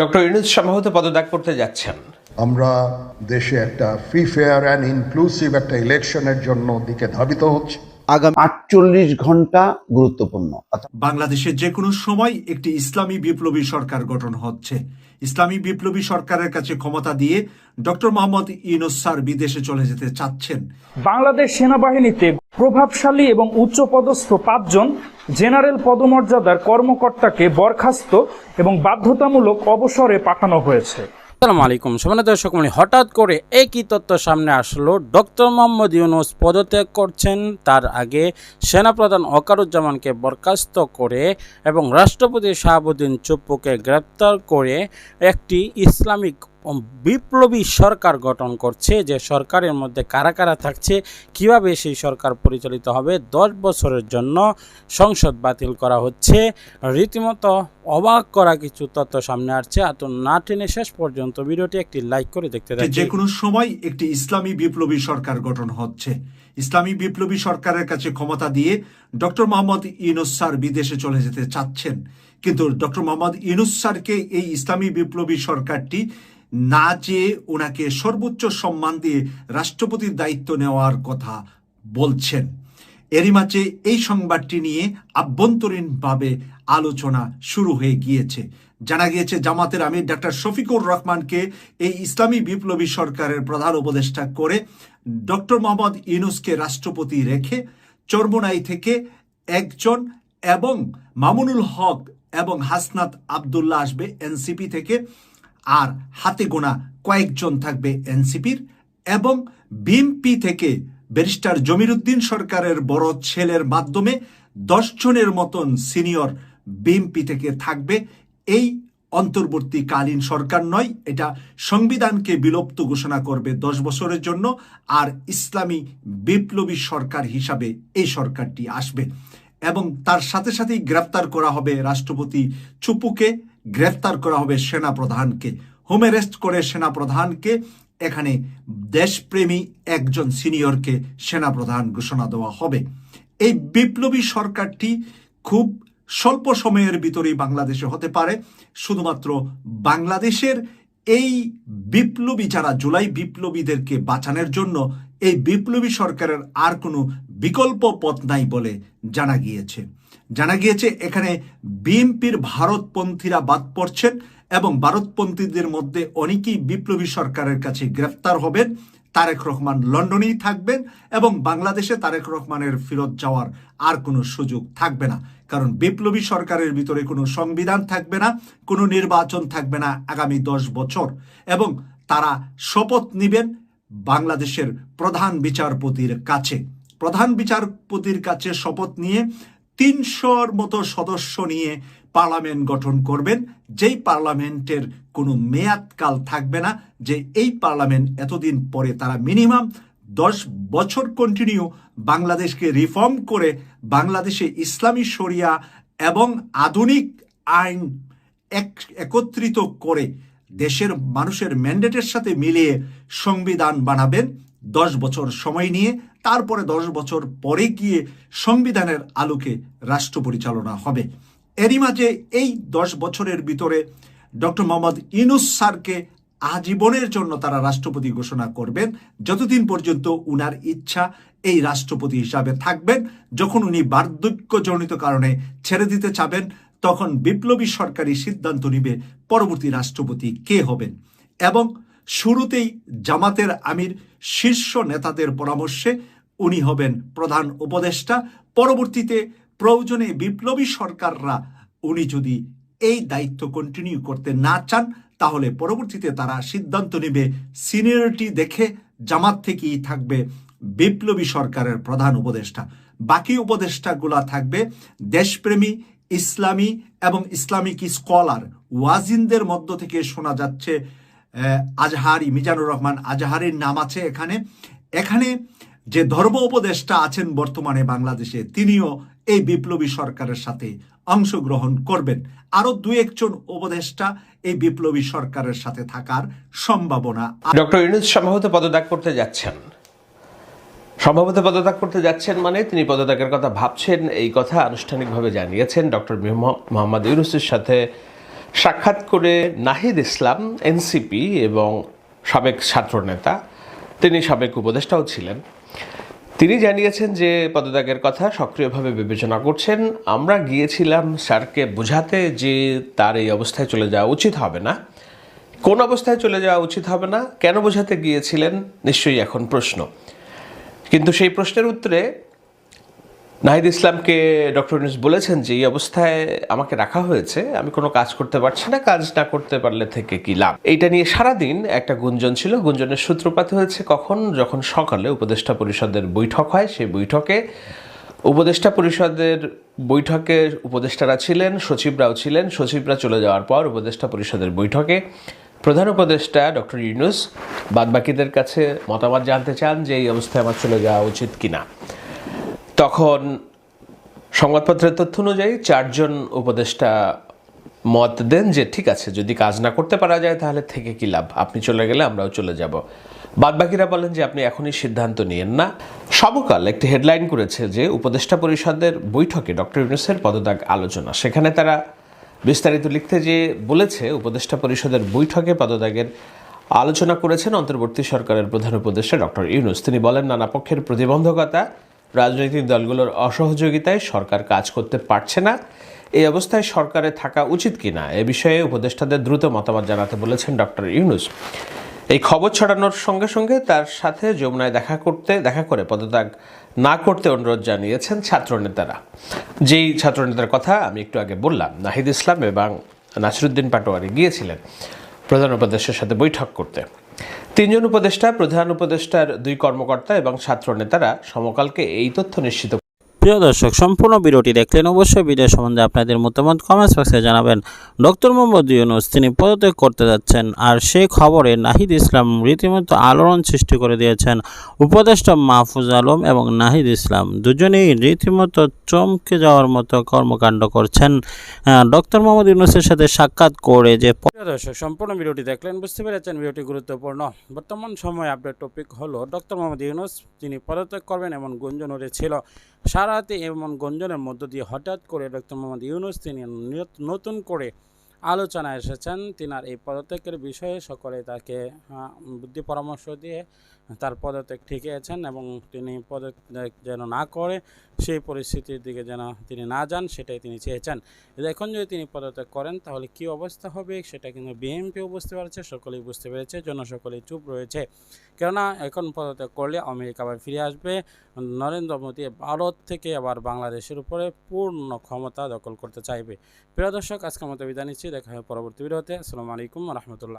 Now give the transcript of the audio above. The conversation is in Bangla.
ডক্টর ইউনুস সম্ভবত পদত্যাগ করতে যাচ্ছেন। আমরা দেশে একটা ফ্রি ফেয়ার অ্যান্ড ইনক্লুসিভ একটা ইলেকশনের জন্য দিকে ধাবিত হচ্ছে। আগামী আটচল্লিশ ঘণ্টা গুরুত্বপূর্ণ। বাংলাদেশে যে কোনো সময় একটি ইসলামী বিপ্লবী সরকার গঠন হচ্ছে। ইসলামী বিপ্লবী সরকারের কাছে ক্ষমতা দিয়ে ডক্টর মোহাম্মদ ইউনুস স্যার বিদেশে চলে যেতে চাচ্ছেন। বাংলাদেশ সেনাবাহিনীতে প্রভাবশালী এবং উচ্চপদস্থ পাঁচজন জেনারেল পদমর্যাদার কর্মকর্তাকে বরখাস্ত এবং বাধ্যতামূলক অবসরে পাঠানো হয়েছে। আসসালামু আলাইকুম। সমান দর্শক মণ্ডলী, হঠাৎ করে একই তথ্য সামনে আসলো। ডক্টর মোহাম্মদ ইউনুস পদত্যাগ করছেন। তার আগে সেনাপ্রধান অকারুজ্জামানকে বরখাস্ত করে এবং রাষ্ট্রপতি শাহাবুদ্দিন চুপ্পুকে গ্রেপ্তার করে একটি ইসলামিক বিপ্লবী সরকার গঠন করছে যে সরকারের মধ্যে কারা কারা থাকছে, কীভাবে সেই সরকার পরিচালিত হবে, দশ বছরের জন্য সংসদ বাতিল করা হচ্ছে। রীতিমতো অবাক করা কিছু তথ্য সামনে আসছে। এত না টেনে শেষ পর্যন্ত ভিডিওটি একটি লাইক করে দেখতে যে থাকি যে কোনো সময় একটি ইসলামী বিপ্লবী সরকার গঠন হচ্ছে। ইসলামী বিপ্লবী সরকারের কাছে ক্ষমতা দিয়ে ডক্টর মোহাম্মদ ইউনুস স্যার বিদেশে চলে যেতে চাচ্ছেন। কিন্তু ডক্টর মোহাম্মদ ইউনুস স্যারকে এই ইসলামী বিপ্লবী সরকারটি না চেয়ে ওনাকে সর্বোচ্চ সম্মান দিয়ে রাষ্ট্রপতির দায়িত্ব নেওয়ার কথা বলছেন। এরই মাঝে এই সংবাদটি নিয়ে আভ্যন্তরীণভাবে আলোচনা শুরু হয়ে গিয়েছে। জানা গিয়েছে, জামাতের আমির ডাক্তার শফিকুর রহমানকে এই ইসলামী বিপ্লবী সরকারের প্রধান উপদেষ্টা করে ডক্টর মোহাম্মদ ইউনুসকে রাষ্ট্রপতি রেখে চর্মনাই থেকে একজন এবং মামুনুল হক এবং হাসনাত আবদুল্লাহ আসবে এনসিপি থেকে। আর হাতে গোনা কয়েকজন থাকবে এনসিপির এবং বিএমপি থেকে ব্যারিস্টার জমিরুদ্দিন সরকারের বড় ছেলের মাধ্যমে দশ জনের মতন সিনিয়র বিএমপি থেকে থাকবে। এই অন্তর্বর্তীকালীন সরকার নয়, এটা সংবিধানকে বিলুপ্ত ঘোষণা করবে দশ বছরের জন্য আর ইসলামী বিপ্লবী সরকার হিসাবে এই সরকারটি আসবে। এবং তার সাথে সাথেই গ্রেফতার করা হবে রাষ্ট্রপতি চুপুকে। গ্রেফতার করা হবে সেনাপ্রধানকে। হোম অ্যারেস্ট করে সেনাপ্রধানকে। এখানে দেশপ্রেমী একজন সিনিয়রকে সেনাপ্রধান ঘোষণা দেওয়া হবে। এই বিপ্লবী সরকারটি খুব স্বল্প সময়ের ভিতরেই বাংলাদেশে হতে পারে। শুধুমাত্র বাংলাদেশের এই বিপ্লবী যারা জুলাই বিপ্লবীদেরকে বাঁচানোর জন্য, এই বিপ্লবী সরকারের আর কোনো বিকল্প পথ নাই বলে জানা গিয়েছে। জানা গিয়েছে, এখানে বিএনপির ভারতপন্থীরা বাদ পড়ছেন এবং ভারতপন্থীদের মধ্যে অনেকেই বিপ্লবী সরকারের কাছে গ্রেফতার হবেন। তারেক রহমান লন্ডনেই থাকবেন এবং বাংলাদেশে তারেক রহমানের ফেরত যাওয়ার আর কোনো সুযোগ থাকবে না। কারণ বিপ্লবী সরকারের ভিতরে কোনো সংবিধান থাকবে না, কোনো নির্বাচন থাকবে না আগামী দশ বছর। এবং তারা শপথ নেবেন বাংলাদেশের প্রধান বিচারপতির কাছে। প্রধান বিচারপতির কাছে শপথ নিয়ে তিনশোর মতো সদস্য নিয়ে পার্লামেন্ট গঠন করবেন। যেই পার্লামেন্টের কোনো মেয়াদকাল থাকবে না, যে এই পার্লামেন্ট এতদিন পরে তারা মিনিমাম দশ বছর কন্টিনিউ বাংলাদেশকে রিফর্ম করে বাংলাদেশে ইসলামী শরিয়া এবং আধুনিক আইন এক- একত্রিত করে দেশের মানুষের ম্যান্ডেটের সাথে মিলিয়ে সংবিধান বানাবেন। দশ বছর সময় নিয়ে, তারপরে দশ বছর পরে গিয়ে সংবিধানের আলোকে রাষ্ট্র পরিচালনা হবে। এরই মাঝে এই দশ বছরের ভিতরে ডক্টর মোহাম্মদ ইনুস স্যারকে আজীবনের জন্য তারা রাষ্ট্রপতি ঘোষণা করবেন। যতদিন পর্যন্ত উনার ইচ্ছা এই রাষ্ট্রপতি হিসাবে থাকবেন, যখন উনি বার্ধক্যজনিত কারণে ছেড়ে দিতে চাবেন, তখন বিপ্লবী সরকারি সিদ্ধান্ত নিবে পরবর্তী রাষ্ট্রপতি কে হবেন। এবং শুরুতেই জামাতের আমির শীর্ষ নেতাদের পরামর্শে উনি হবেন প্রধান উপদেষ্টা। পরবর্তীতে প্রয়োজনে বিপ্লবী সরকাররা উনি যদি এই দায়িত্ব কন্টিনিউ করতে না চান, তাহলে পরবর্তীতে তারা সিদ্ধান্ত নেবে সিনিয়রিটি দেখে জামাত থেকেই থাকবে বিপ্লবী সরকারের প্রধান উপদেষ্টা। বাকি উপদেষ্টাগুলা থাকবে দেশপ্রেমী, ইসলামী এবং ইসলামিক স্কলার ওয়াজিনদের মধ্য থেকে শোনা যাচ্ছে আজহারি, মিজানুর রহমান আজহারির নাম আছে এখানে। এখানে যে ধর্ম উপদেষ্টা আছেন বর্তমানে বাংলাদেশে, তিনিও এই বিপ্লবী সরকারের সাথে অংশগ্রহণ করবেন। আরও দু একজন উপদেষ্টা এই বিপ্লবী সরকারের সাথে থাকার সম্ভাবনা ডক্টর ইউনুস সম্ভবত পদত্যাগ করতে যাচ্ছেন। সম্ভবত পদত্যাগ করতে যাচ্ছেন মানে তিনি পদত্যাগের কথা ভাবছেন, এই কথা আনুষ্ঠানিকভাবে জানিয়েছেন ডক্টর মোহাম্মদ ইউনুসের সাথে সাক্ষাৎ করে নাহিদ ইসলাম, এনসিপি এবং সাবেক ছাত্রনেতা, তিনি সাবেক উপদেষ্টাও ছিলেন। তিনি জানিয়েছেন যে পদত্যাগের কথা সক্রিয়ভাবে বিবেচনা করছেন। আমরা গিয়েছিলাম স্যারকে বোঝাতে যে তার এই অবস্থায় চলে যাওয়া উচিত হবে না। কোন অবস্থায় চলে যাওয়া উচিত হবে না? কেন বোঝাতে গিয়েছিলেন? নিশ্চয়ই এখন প্রশ্ন। কিন্তু সেই প্রশ্নের উত্তরে নাহিদ ইসলামকে ডক্টর ইউনুস বলেছেন যে, এই অবস্থায় আমাকে রাখা হয়েছে, আমি কোনো কাজ করতে পারছি না, কাজ না করতে পারলে থেকে কি লাভ? এইটা নিয়ে সারাদিন একটা গুঞ্জন ছিল। গুঞ্জনের সূত্রপাত হয়েছে কখন? যখন সকালে উপদেষ্টা পরিষদের বৈঠক হয়, সেই বৈঠকে উপদেষ্টা পরিষদের বৈঠকে উপদেষ্টারা ছিলেন, সচিবরাও ছিলেন। সচিবরা চলে যাওয়ার পর উপদেষ্টা পরিষদের বৈঠকে প্রধান উপদেষ্টা ডক্টর ইউনুস বাদবাকিদের কাছে মতামত জানতে চান যে, এই অবস্থায় আমার চলে যাওয়া উচিত কিনা? তখন সংবাদপত্রের তথ্য অনুযায়ী চারজন উপদেষ্টা মত দেন যে, ঠিক আছে, যদি কাজ না করতে পারা যায় তাহলে থেকে কি লাভ? আপনি চলে গেলে আমরাও চলে যাব। বাদবাকিরা বলেন যে, আপনি এখনই সিদ্ধান্ত নিয়েন না। সবকাল একটি হেডলাইন করেছে যে, উপদেষ্টা পরিষদের বৈঠকে ডক্টর ইউনুসের পদত্যাগ আলোচনা। সেখানে তারা বিস্তারিত লিখতে যে, বলেছে, উপদেষ্টা পরিষদের বৈঠকে পদত্যাগের আলোচনা করেছেন অন্তর্বর্তী সরকারের প্রধান উপদেষ্টা ডক্টর ইউনুস। তিনি বলেন, নানা পক্ষের প্রতিবন্ধকতা রাজনৈতিক দলগুলোর অসহযোগিতায় সরকার কাজ করতে পারছে না। এই অবস্থায় সরকারে থাকা উচিত কিনা এ বিষয়ে উপদেষ্টাদের দ্রুত মতামত জানাতে বলেছেন ডক্টর ইউনুস। এই খবর ছড়ানোর সঙ্গে সঙ্গে তার সাথে যমুনায় দেখা করতে, দেখা করে পদত্যাগ না করতে অনুরোধ জানিয়েছেন ছাত্রনেতারা। যেই ছাত্রনেতার কথা আমি একটু আগে বললাম, নাহিদ ইসলাম এবং নাসিরুদ্দিন পাটোয়ারি গিয়েছিলেন প্রধান উপদেষ্টার সাথে বৈঠক করতে। তিনজন উপদেষ্টা প্রধান উপদেষ্টার দুই কর্মকর্তা এবং ছাত্র নেতারা সমকালকে এই তথ্য নিশ্চিত প্রিয় দর্শক, সম্পূর্ণ ভিডিওটি দেখলেন অবশ্যই ভিডিও সম্বন্ধে আপনাদের মতামত কমেন্টস বক্সে জানাবেন। ডক্টর মোহাম্মদ ইউনুস, তিনি পদত্যাগ করতে যাচ্ছেন আর সেই খবরে নাহিদ ইসলাম রীতিমতো আলোড়ন সৃষ্টি করে দিয়েছেন। উপদেষ্টা মাহফুজ আলম এবং নাহিদ ইসলাম দুজনেই রীতিমতো চমকে যাওয়ার মতো কর্মকাণ্ড করছেন। ডক্টর মোহাম্মদ ইউনুসের সাথে সাক্ষাৎ করে যে দর্শক, সম্পূর্ণ ভিডিওটি দেখলেন, বুঝতে পেরেছেন ভিডিওটি গুরুত্বপূর্ণ। বর্তমান সময়ে আপডেট টপিক হলো, ডক্টর মোহাম্মদ ইউনুস, তিনি পদত্যাগ করবেন এমন গুঞ্জন উঠেছিল। সারাতে এমন গঞ্জনের মধ্য দিয়ে হঠাৎ করে ডক্টর মোহাম্মদ ইউনুস তিনি নতুন করে আলোচনায় এসেছেন। তিনার এই পদত্যাগের বিষয়ে সকলে তাকে বুদ্ধি পরামর্শ দিয়ে তার পদত্যাগ ঠিকিয়েছেন এবং তিনি পদত্যাগ যেন না করে, সেই পরিস্থিতির দিকে যেন তিনি না যান, সেটাই তিনি চেয়েছেন। এখন যদি তিনি পদত্যাগ করেন, তাহলে কি অবস্থা হবে? সেটা কিন্তু বিএনপিও বুঝতে পারছে, সকলেই বুঝতে পেরেছে জন্য জনসকলেই চুপ রয়েছে। কেননা, এখন পদত্যাগ করলে আমেরিকা আবার ফিরে আসবে। নরেন্দ্র মোদী ভারত থেকে আবার বাংলাদেশের উপরে পূর্ণ ক্ষমতা দখল করতে চাইবে। প্রিয় দর্শক, আজকের মতো বিদায় নিচ্ছি। দেখা হয় পরবর্তী ভিডিওতে। আসসালামু আলাইকুম রহমতুল্লাহ।